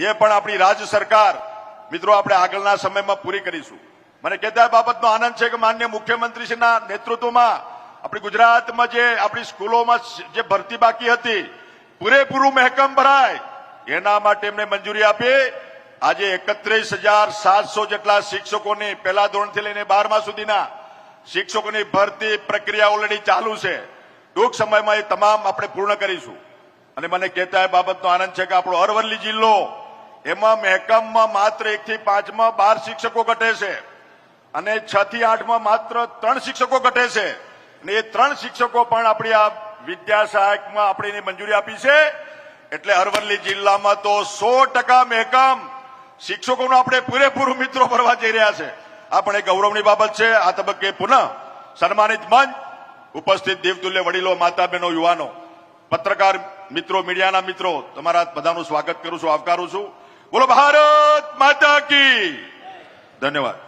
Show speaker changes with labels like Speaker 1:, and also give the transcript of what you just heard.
Speaker 1: એ પણ આપણી રાજ્ય સરકાર. મિત્રો, આપણે આગળના સમયમાં પૂરી કરીશું. મને કહેતા બાબતનો આનંદ છે કે માન્ય મુખ્યમંત્રીશ્રીના નેતૃત્વમાં આપણી ગુજરાતમાં જે આપણી સ્કૂલોમાં જે ભરતી બાકી હતી, પૂરેપૂરું મહેકમ ભરાય, એના માટે એમને મંજૂરી આપી આજે એકત્રીસ હજાર સાતસો જેટલા શિક્ષકોની પહેલા ધોરણથી લઈને બારમા સુધીના શિક્ષકોની ભરતી પ્રક્રિયા ઓલરેડી ચાલુ છે. ટૂંક સમયમાં એ તમામ આપણે પૂર્ણ કરીશું. અને મને કહેતા એ બાબતનો આનંદ છે કે આપણો અરવલ્લી જિલ્લો એમાં મહેકમમાં માત્ર એક થી પાંચમાં બાર શિક્ષકો ઘટે છે અને છ થી આઠમાં માત્ર ત્રણ શિક્ષકો ઘટે છે. અને એ ત્રણ શિક્ષકો પણ આપણી આ વિદ્યા સહાયકમાં આપણે એની મંજૂરી આપી છે. એટલે અરવલ્લી જિલ્લામાં તો સો ટકા મહેકમ શિક્ષકોનું આપણે પૂરેપૂરું મિત્રો ભરવા જઈ રહ્યા છે. આ પણ એક ગૌરવની બાબત છે. આ તબક્કે પુનઃ સન્માનિત મંચ ઉપસ્થિત દેવતુલ્ય વડીલો માતા બહેનો યુવાનો, પત્રકાર મિત્રો, મીડિયાના મિત્રો, તમારા બધાનું સ્વાગત કરું છું, આવકારું છું. બોલો ભારત માતા કી ધન્યવાદ